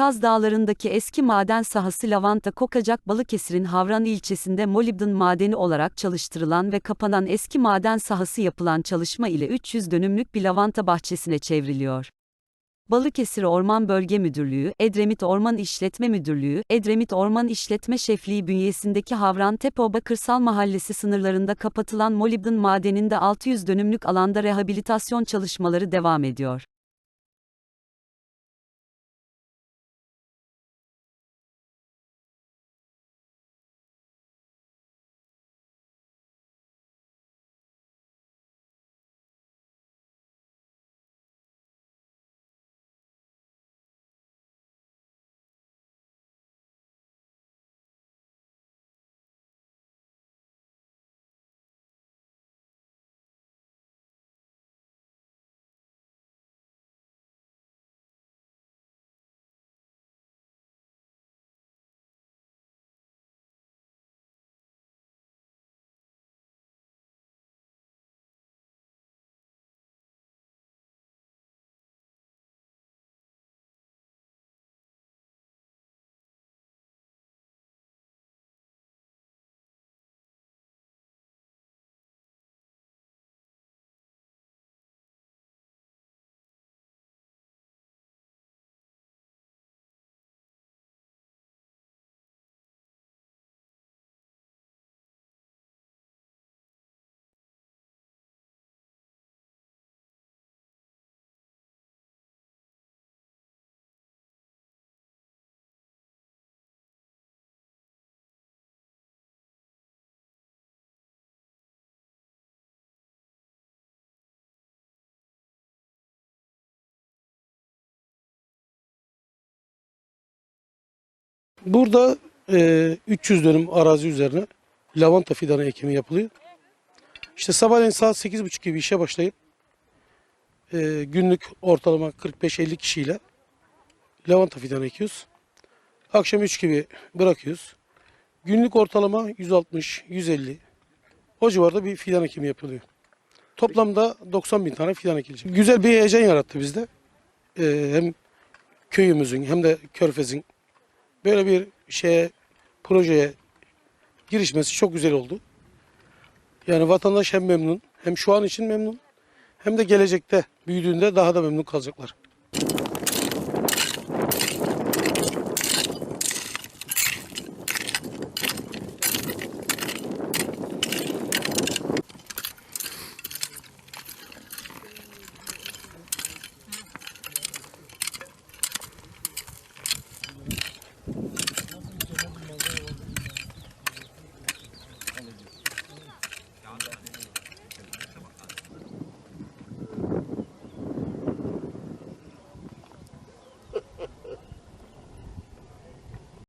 Kaz Dağları'ndaki eski maden sahası Lavanta Kokacak Balıkesir'in Havran ilçesinde molibden madeni olarak çalıştırılan ve kapanan eski maden sahası yapılan çalışma ile 300 dönümlük bir lavanta bahçesine çevriliyor. Balıkesir Orman Bölge Müdürlüğü, Edremit Orman İşletme Müdürlüğü, Edremit Orman İşletme Şefliği bünyesindeki Havran Tepeoba Kırsal Mahallesi sınırlarında kapatılan molibden madeninde 600 dönümlük alanda rehabilitasyon çalışmaları devam ediyor. Burada e, 300 dönüm arazi üzerine lavanta fidanı ekimi yapılıyor. İşte sabahleyin saat 8.30 gibi işe başlayıp e, günlük ortalama 45-50 kişiyle lavanta fidanı ekiyoruz. Akşam 3 gibi bırakıyoruz. Günlük ortalama 160-150 o civarda bir fidan ekimi yapılıyor. Toplamda 90 bin tane fidan ekilecek. Güzel bir heyecan yarattı bizde. E, hem köyümüzün hem de körfezin böyle bir şeye projeye girişmesi çok güzel oldu. Yani vatandaş hem memnun hem şu an için memnun hem de gelecekte büyüdüğünde daha da memnun kalacaklar.